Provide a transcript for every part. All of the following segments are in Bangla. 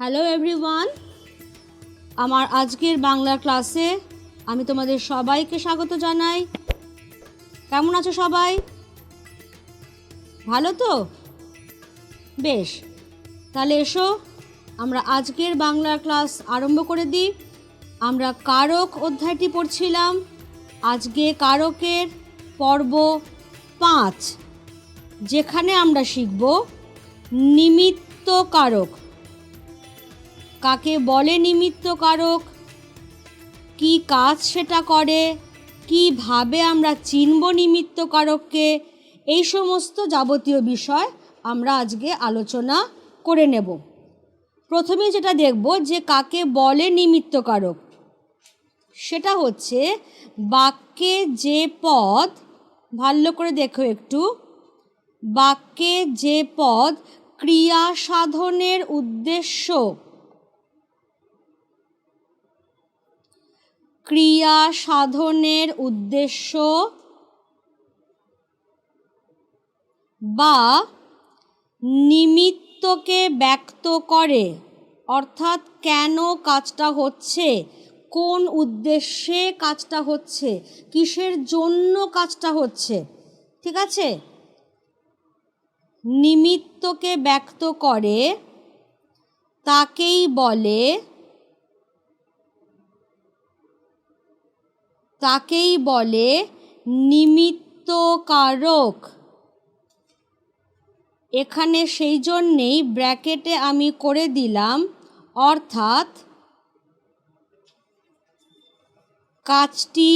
হ্যালো এভরিওয়ান আমার আজকের বাংলা ক্লাসে আমি তোমাদের সবাইকে স্বাগত জানাই। কেমন আছো সবাই? ভালো তো? বেশ। তাহলে এসো, আমরা আজকের বাংলা ক্লাস আরম্ভ করে দিই। আমরা কারক অধ্যায়টি পড়ছিলাম। আজকে কারকের পর্ব পাঁচ, যেখানে আমরা শিখব নিমিত্ত কারক। কাকে বলে নিমিত্ত কারক কি কাজ সেটা করে? কীভাবে আমরা চিনব নিমিত্ত কারককে এই সমস্ত যাবতীয় বিষয় আমরা আজকে আলোচনা করে নেব। প্রথমে যেটা দেখব যে কাকে বলে নিমিত্ত কারক সেটা হচ্ছে বাক্যে যে পদ, ভালো করে দেখো একটু। বাক্যে যে পদ ক্রিয়া সাধনের উদ্দেশ্য ক্রিয়া সাধনের উদ্দেশ্য বা নিমিত্তকে ব্যক্ত করে, অর্থাৎ কেন কাজটা হচ্ছে, কোন উদ্দেশ্যে কাজটা হচ্ছে, কিসের জন্য কাজটা হচ্ছে, ঠিক আছে? নিমিত্তকে ব্যক্ত করে, তাকেই বলে তাকেই বলে নিমিত্তকারক। এখানে সেই জন্যেই ব্র্যাকেটে আমি করে দিলাম, অর্থাৎ কাজটি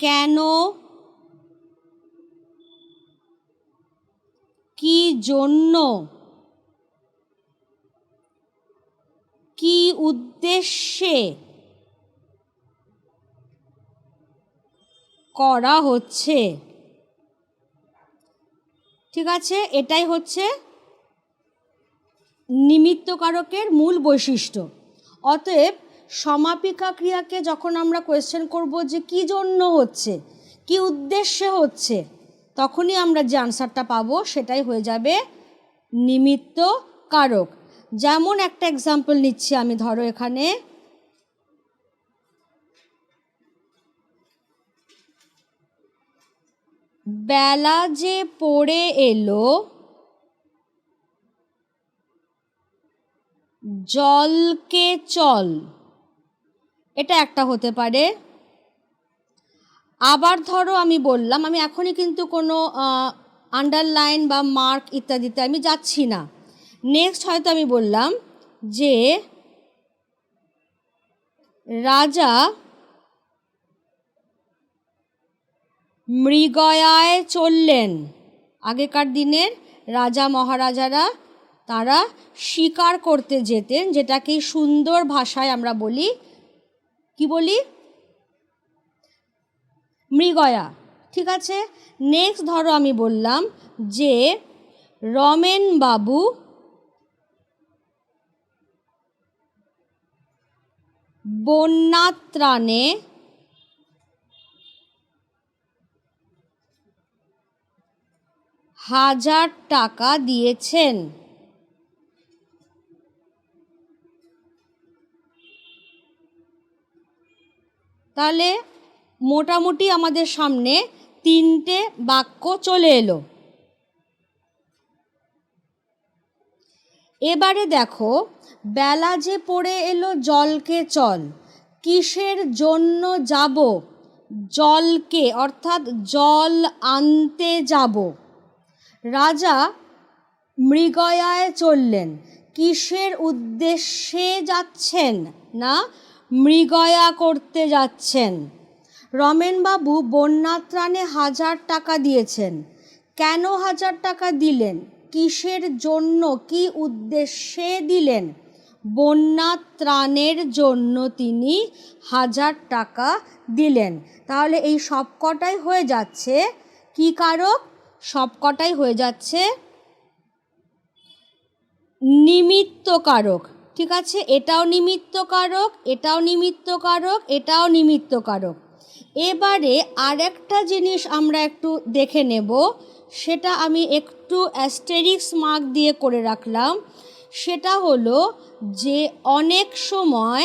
কেন, কি জন্য, কি উদ্দেশ্যে করা হচ্ছে। ঠিক আছে? এটাই হচ্ছে নিমিত্তকারকের মূল বৈশিষ্ট্য। অতএব সমাপিকা ক্রিয়াকে যখন আমরা কোয়েশ্চেন করব যে কি জন্য হচ্ছে, কি উদ্দেশ্যে হচ্ছে, তখনই আমরা যে আনসারটা পাবো সেটাই হয়ে যাবে নিমিত্ত কারক যেমন একটা এক্সাম্পল নিচ্ছি আমি, ধরো এখানে বেলা যে পড়ে এলো, জলকে চল। এটা একটা হতে পারে। আবার ধরো আমি বললাম, আমি এখনই কিন্তু কোনো আন্ডারলাইন বা মার্ক ইত্যাদিতে আমি যাচ্ছি না। নেক্সট হয়তো আমি বললাম যে, রাজা মৃগয়ায় চললেন। আগেকার দিনের রাজা মহারাজারা তারা শিকার করতে যেতেন, যেটাকে সুন্দর ভাষায় আমরা বলি, কি বলি? মৃগয়া। ঠিক আছে? নেক্সট ধরো আমি বললাম যে, রমেন বাবু বন্যাত্রাণে হাজার টাকা দিয়েছেন। তাহলে মোটামুটি আমাদের সামনে তিনটে বাক্য চলে এলো। এবারে দেখো, বেলা যে পড়ে এলো জলকে চল, কিসের জন্য যাব? জলকে, অর্থাৎ জল আনতে যাব। রাজা মৃগয়ায় চললেন। কিসের উদ্দেশ্যে যাচ্ছেন না মৃগয়া করতে যাচ্ছেন? রমেনবাবু বন্যাত্রাণে হাজার টাকা দিয়েছেন। কেন হাজার টাকা দিলেন? কিসের জন্য? কি উদ্দেশ্যে দিলেন? বন্যা ত্রাণের জন্য তিনি হাজার টাকা দিলেন। তাহলে এই সবকটাই হয়ে যাচ্ছে। কি কারক? সবকটাই হয়ে যাচ্ছে নিমিত্ত কারক ঠিক আছে? এটাও নিমিত্ত কারক এটাও নিমিত্ত কারক এটাও নিমিত্ত কারক এবারে আরেকটা জিনিস আমরা একটু দেখে নেব, সেটা আমি একটু অ্যাস্টেরিক্স মার্ক দিয়ে করে রাখলাম। সেটা হলো যে অনেক সময়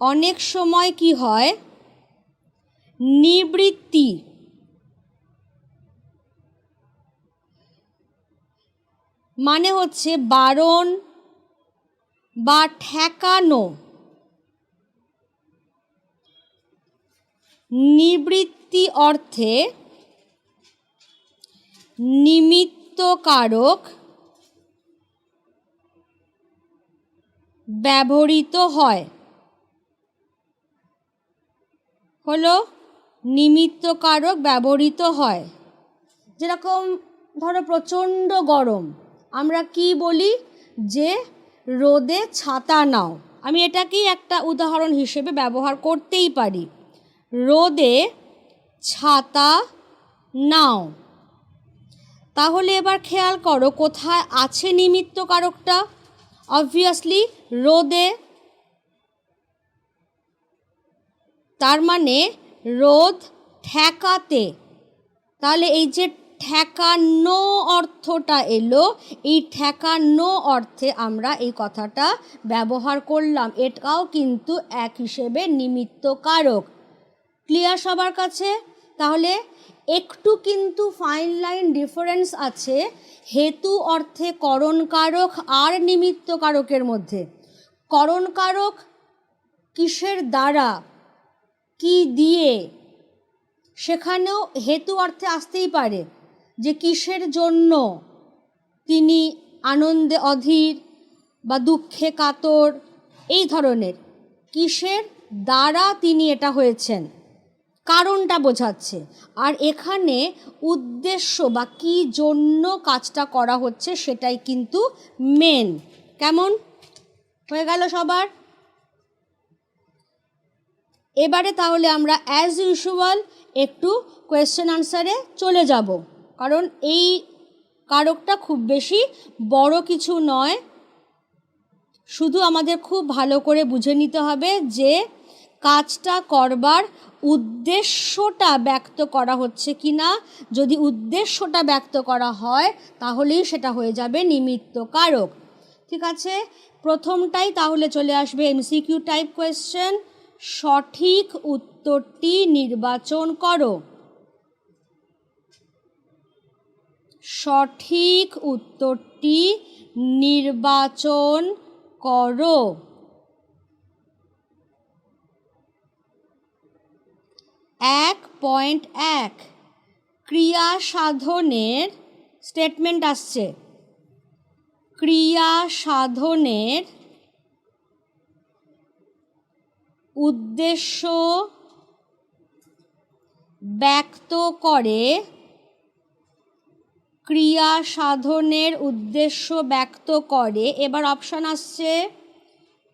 অনেক সময় কি হয়? নিবৃত্তি মানে হচ্ছে বারণ বা ঠেকানো। নিবৃত্তি অর্থে নিমিত্তকারক ব্যবহৃত হয়। হলো নিমিত্তকারক ব্যবহৃত হয়। যেরকম ধরো প্রচণ্ড গরম। আমরা কি বলি? যে রোদে ছাতা নাও। আমি এটাকেই একটা উদাহরণ হিসেবে ব্যবহার করতেই পারি। রোদে ছাতা নাও। তাহলে এবার খেয়াল করো, কোথায় আছে নিমিত্ত কারকটা অবভিয়াসলি রোদে তার মানে রোদ ঠেকাতে। তাহলে এই যে ঠেকানো অর্থটা এলো। এই ঠেকানো অর্থে আমরা এই কথাটা ব্যবহার করলাম। এটাও কিন্তু এক হিসেবে নিমিত্ত কারক। ক্লিয়ার সবার কাছে? তাহলে একটু কিন্তু ফাইন লাইন ডিফারেন্স আছে। হেতু অর্থে করণকারক আর নিমিত্ত কারকের মধ্যে। করণকারক কিসের দ্বারা? কি দিয়ে? সেখানেও হেতু অর্থে আসতেই পারে। যে কিসের জন্য তিনি আনন্দে অধীর বা দুঃখে কাতর, এই ধরনের কিসের দ্বারা তিনি এটা হয়েছেন? কারণটা বোঝাচ্ছে। আর এখানে উদ্দেশ্য বা কি জন্য কাজটা করা হচ্ছে সেটাই কিন্তু মেন কেমন? হয়ে গেল সবার? এবারে তাহলে আমরা অ্যাজ ইউজুয়াল একটু কোয়েশ্চেন আনসারে চলে যাব। কারণ এই কারকটা খুব বেশি বড় কিছু নয়। শুধু আমাদের খুব ভালো করে বুঝে নিতে হবে যে কাজটা করবার উদ্দেশ্যটা ব্যক্ত করা হচ্ছে কি না যদি উদ্দেশ্যটা ব্যক্ত করা হয়, তাহলেই সেটা হয়ে যাবে নিমিত্ত কারক। ঠিক আছে? প্রথমটাই তাহলে চলে আসবে এমসিকিউ টাইপ কোয়েশ্চেন। সঠিক উত্তরটি নির্বাচন করো। সঠিক উত্তরটি নির্বাচন করো। এক পয়েন্ট এক। ক্রিয়া সাধনের স্টেটমেন্ট আসছে। ক্রিয়া সাধনের উদ্দেশ্য ব্যক্ত করে ক্রিয়া সাধনের উদ্দেশ্য ব্যক্ত করে। এবার অপশান আসছে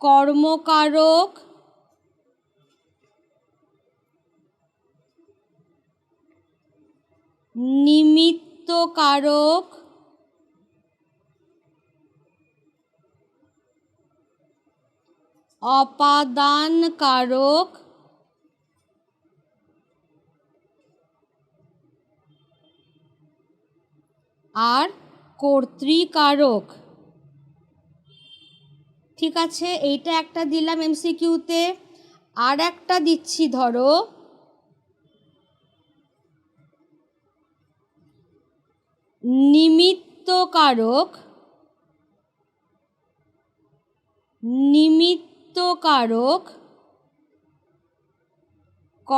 কর্মকারক নিমিত্তকারক অপাদান আর কর্তৃকারক। ঠিক আছে, এইটা একটা দিলাম এমসিকিউতে। আর একটা দিচ্ছি, ধরো। নিমিত্তকারক। নিমিত্তকারক ক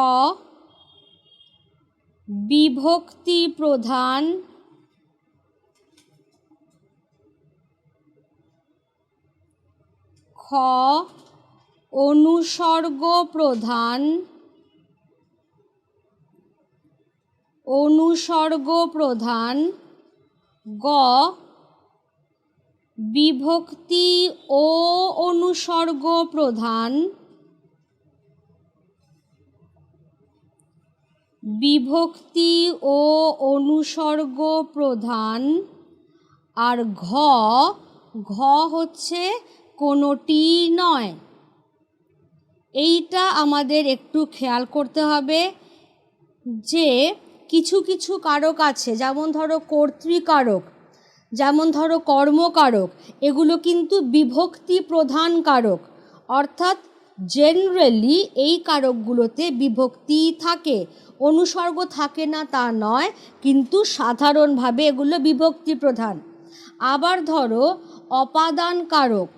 বিভক্তি প্রধান খ অনুসর্গ প্রধান অনুসর্গ প্রধান গ, বিভক্তি ও অনুসর্গ প্রধান বিভক্তি ও অনুসর্গ প্রধান আর ঘ ঘ হচ্ছে কোনোটি নয়। এইটা আমাদের একটু খেয়াল করতে হবে যে কিছু কিছু কারক আছে, যেমন ধরো কর্তৃকারক, যেমন ধরো কর্মকারক, এগুলো কিন্তু বিভক্তি প্রধান কারক। অর্থাৎ জেনারেলি এই কারকগুলোতে বিভক্তি থাকে, অনুসর্গ থাকে না তা নয়, কিন্তু সাধারণভাবে এগুলো বিভক্তি প্রধান। আবার ধরো অপাদান কারক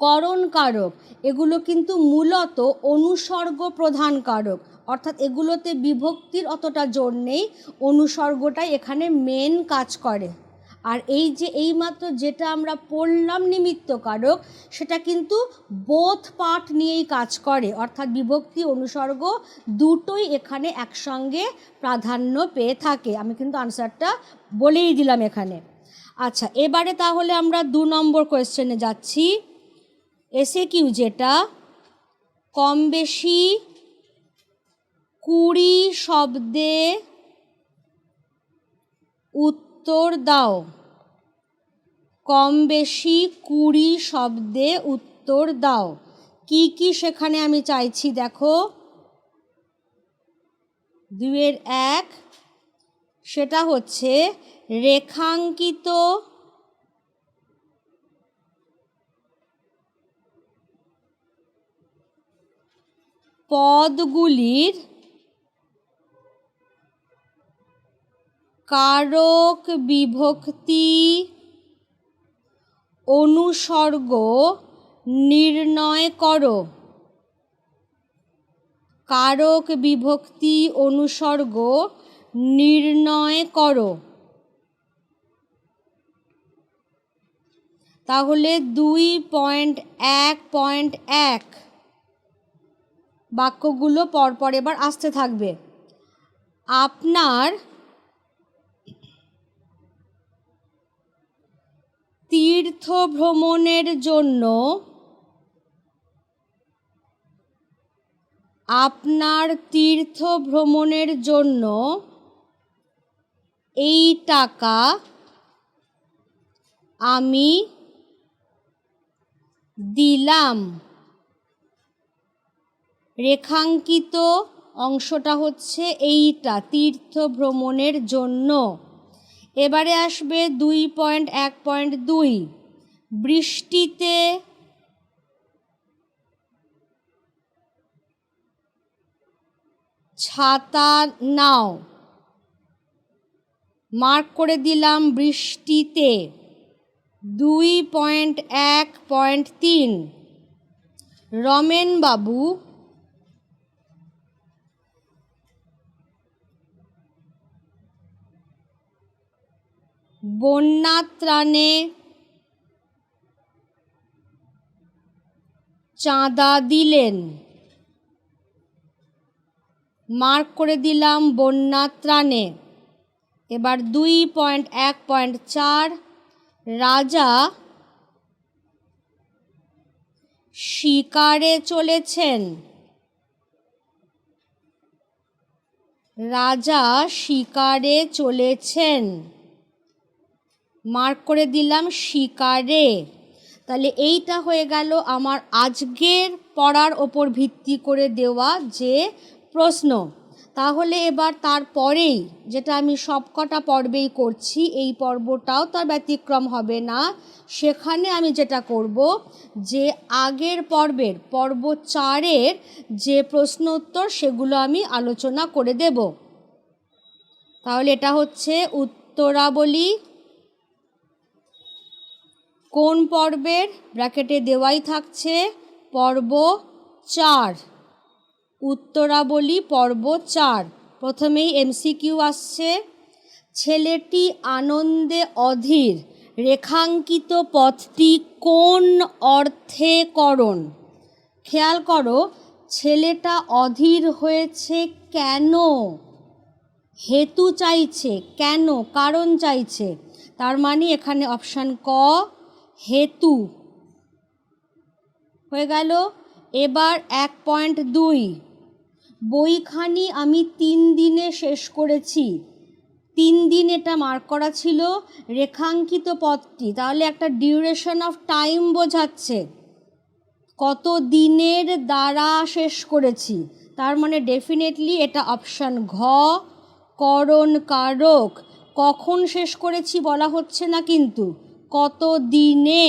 করণ কারক এগুলো কিন্তু মূলত অনুসর্গ প্রধান কারক অর্থাৎ এগুলোতে বিভক্তির অতটা জোর নেই, অনুসর্গটাই এখানে মেন কাজ করে। আর এই যে, এইমাত্র যেটা আমরা পড়লাম নিমিত্ত কারক সেটা কিন্তু বোধ পাঠ নিয়েই কাজ করে। অর্থাৎ বিভক্তি, অনুসর্গ দুটোই এখানে একসঙ্গে প্রাধান্য পেয়ে থাকে। আমি কিন্তু আনসারটা বলেই দিলাম এখানে। আচ্ছা এবারে তাহলে আমরা দু নম্বর কোয়েশ্চেনে যাচ্ছি। এসে কিউ যেটা? কম বেশি কুড়ি শব্দে উত্তর দাও। কম বেশি কুড়ি শব্দে উত্তর দাও। কি কি সেখানে আমি চাইছি দেখো। দুয়ের এক, সেটা হচ্ছে রেখাঙ্কিত পদগুলির কারক বিভক্তি অনুসর্গ নির্ণয় করো। কারক বিভক্তি অনুসর্গ নির্ণয় করো। তাহলে দুই পয়েন্ট এক পয়েন্ট এক। বাক্যগুলো পরপর এবার আসতে থাকবে। আপনার তীর্থ ভ্রমণের জন্য আপনার তীর্থ ভ্রমণের জন্য এই টাকা আমি দিলাম। রেখাঙ্কিত অংশটা হচ্ছে এইটা তীর্থ ভ্রমণের জন্য। এবারে আসবে দুই পয়েন্ট, এক পয়েন্ট দুই। বৃষ্টিতে ছাতা নাও। মার্ক করে দিলাম বৃষ্টিতে। দুই পয়েন্ট, এক পয়েন্ট তিন। রমেনবাবু বন্যা ত্রাণে চাঁদা দিলেন। মার্ক করে দিলাম বন্যা ত্রাণে। এবার দুই পয়েন্ট, এক পয়েন্ট, চার। রাজা শিকারে চলেছেন। রাজা শিকারে চলেছেন। মার্ক করে দিলাম, শিকারে। তাহলে এইটা হয়ে গেল আমার আজকের পড়ার ওপর ভিত্তি করে দেওয়া যে প্রশ্ন। তাহলে এবার তারপরেই যেটা আমি সবকটা পর্বেই করছি, এই পর্বটাও তার ব্যতিক্রম হবে না। সেখানে আমি যেটা করব যে আগের পর্বের, পর্ব চারের যে প্রশ্ন উত্তর সেগুলো আমি আলোচনা করে দেব। তাহলে এটা হচ্ছে উত্তরাবলী কোন পর্বের ব্র্যাকেটে দেওয়াই থাকছে পর্ব চার? উত্তরাবলী পর্ব চার। প্রথমেই এমসিকিউ আসছে। ছেলেটি আনন্দে অধীর। রেখাঙ্কিত পথটি কোন অর্থে করণ? খেয়াল করো, ছেলেটা অধীর হয়েছে কেন? হেতু চাইছে কেন? কারণ চাইছে। তার মানে এখানে অপশান ক হেতু। হয়ে গেল। এবার এক পয়েন্ট দুই। বইখানি আমি তিন দিনে শেষ করেছি। তিন দিন এটা মার্ক করা ছিল রেখাঙ্কিত পথটি তাহলে একটা ডিউরেশন অফ টাইম বোঝাচ্ছে। কত দিনের দ্বারা শেষ করেছি। তার মানে ডেফিনেটলি এটা অপশান ঘ, করণ কারক। কখন শেষ করেছি বলা হচ্ছে না কিন্তু। কত দিনে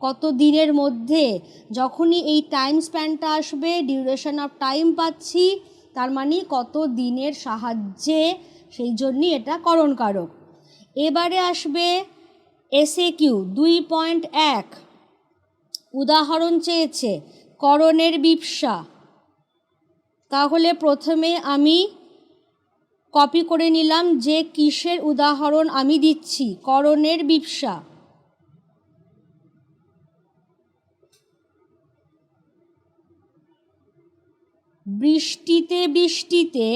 কত দিনের মধ্যে যখনই এই টাইম স্প্যানটা আসবে ডিউরেশন অফ টাইম পাচ্ছি, তার মানে কত দিনের সাহায্যে সেই জন্যই এটা করণ কারক এবারে আসবে এসে কিউ দুই পয়েন্ট এক। উদাহরণ চেয়েছে, করণের বিপসা তাহলে প্রথমে আমি কপি করে নিলাম যে কিসের উদাহরণ আমি দিচ্ছি, করণের বিপসা বৃষ্টিতে বৃষ্টিতে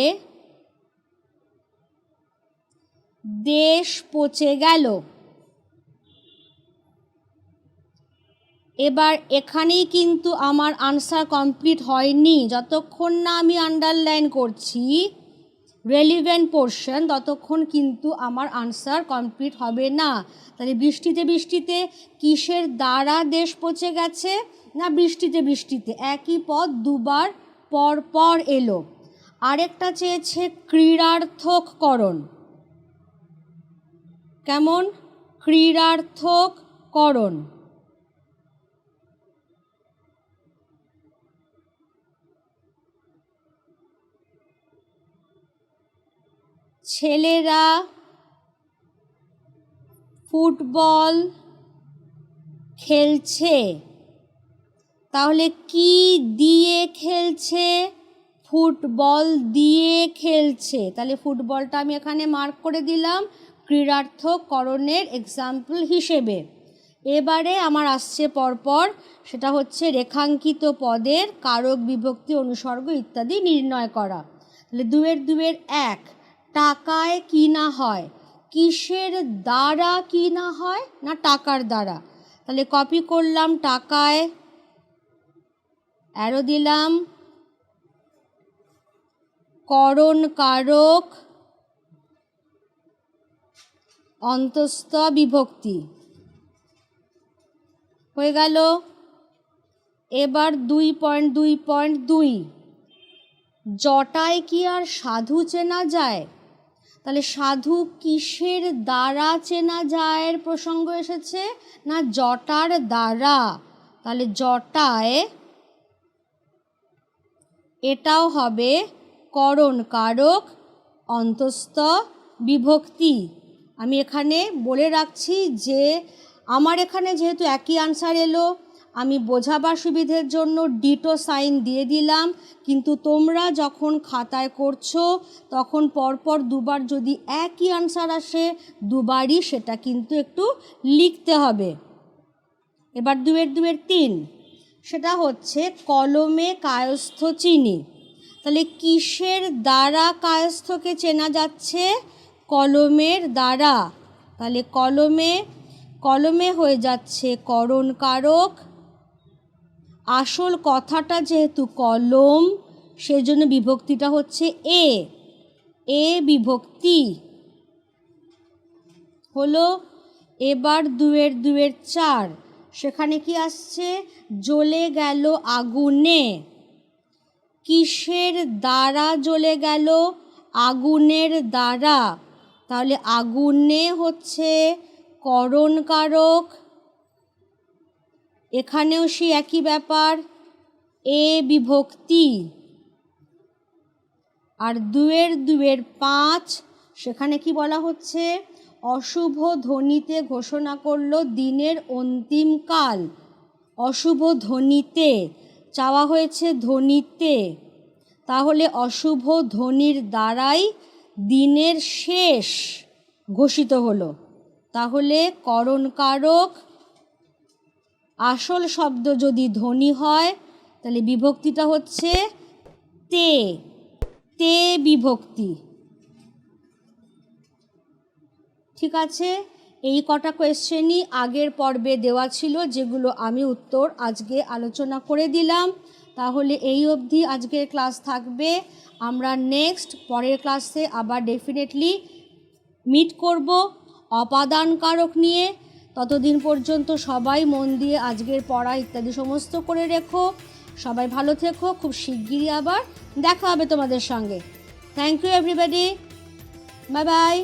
দেশ পচে গেল। এবার এখানেই কিন্তু আমার আনসার কমপ্লিট হয়নি। যতক্ষণ না আমি আন্ডারলাইন করছি রেলিভেন্ট পোর্শন ততক্ষণ কিন্তু আমার আনসার কমপ্লিট হবে না। তাহলে বৃষ্টিতে বৃষ্টিতে কিসের দ্বারা দেশ পচে গেছে না বৃষ্টিতে বৃষ্টিতে? একই পদ দুবার পর পর এলো। আরেকটা চেয়েছে ক্রীড়ার্থককরণ। কেমন? ক্রীড়ার্থককরণ। ছেলেরা ফুটবল খেলছে। তাহলে কি দিয়ে খেলছে? ফুটবল দিয়ে খেলছে। তাহলে ফুটবলটা আমি এখানে মার্ক করে দিলাম ক্রীড়ার্থকরণের এক্সাম্পল হিসেবে। এবারে আমার আসছে পরপর, সেটা হচ্ছে রেখাঙ্কিত পদের কারক বিভক্তি অনুসর্গ ইত্যাদি নির্ণয় করা। তাহলে দুয়ের দুয়ের এক, টাকায় কিনা হয়? কিসের দ্বারা কিনা হয় না টাকার দ্বারা? তাহলে কপি করলাম টাকায় অ্যারো দিলাম। করণ কারক অন্তস্থ বিভক্তি। হয়ে গেল। এবার দুই পয়েন্ট দুই পয়েন্ট, দুই। জটায় কি আর সাধু চেনা যায়? তাহলে সাধু কিসের দ্বারা চেনা যায়ের প্রসঙ্গ এসেছে? না জটার দ্বারা? তাহলে জটায় এটাও হবে করণ কারক অন্তস্থ, বিভক্তি। আমি এখানে বলে রাখছি যে আমার এখানে যেহেতু একই আনসার এলো, আমি বোঝাবার সুবিধের জন্য ডিটো সাইন দিয়ে দিলাম। কিন্তু তোমরা যখন খাতায় করছ, তখন পরপর দুবার যদি একই আনসার আসে, দুবারই সেটা কিন্তু একটু লিখতে হবে। এবার দুয়ের দুয়ের তিন। সেটা হচ্ছে কলমে কায়স্থ চিনি। তাহলে কিসের দ্বারা কায়স্থকে চেনা যাচ্ছে? কলমের দ্বারা। তাহলে কলমে কলমে হয়ে যাচ্ছে করণ কারক আসল কথাটা যেহেতু কলম, সেজন্য বিভক্তিটা হচ্ছে এ। এ বিভক্তি। হলো এবার দুয়ের দুয়ের চার। সেখানে কি আসছে? জ্বলে গেল আগুনে। কিসের দ্বারা জ্বলে গেল? আগুনের দ্বারা। তাহলে আগুনে হচ্ছে করণকারক। এখানেও সে একই ব্যাপার। এ বিভক্তি। আর দুয়ের দুয়ের পাঁচ, সেখানে কি বলা হচ্ছে? অশুভ ধ্বনিতে ঘোষণা করল দিনের অন্তিম কাল। অশুভ ধ্বনিতে, চাওয়া হয়েছে ধ্বনিতে। তাহলে অশুভ ধ্বনির দ্বারাই দিনের শেষ ঘোষিত হলো। তাহলে করণকারক আসল শব্দ যদি ধ্বনি হয়, তাহলে বিভক্তিটা হচ্ছে তে। তে বিভক্তি। ঠিক আছে? এই কটা কোয়েশ্চেনই আগের পর্বে দেওয়া ছিল, যেগুলো আমি উত্তর আজকে আলোচনা করে দিলাম। তাহলে এই অবধি আজকের ক্লাস থাকবে। আমরা নেক্সট পরের ক্লাসে আবার ডেফিনেটলি মিট করব অপাদান কারক নিয়ে। ততদিন পর্যন্ত সবাই মন দিয়ে আজকের পড়া ইত্যাদি সমস্ত করে রেখো। সবাই ভালো থেকো, খুব শিগগিরই আবার দেখা হবে তোমাদের সঙ্গে। Thank you everybody bye bye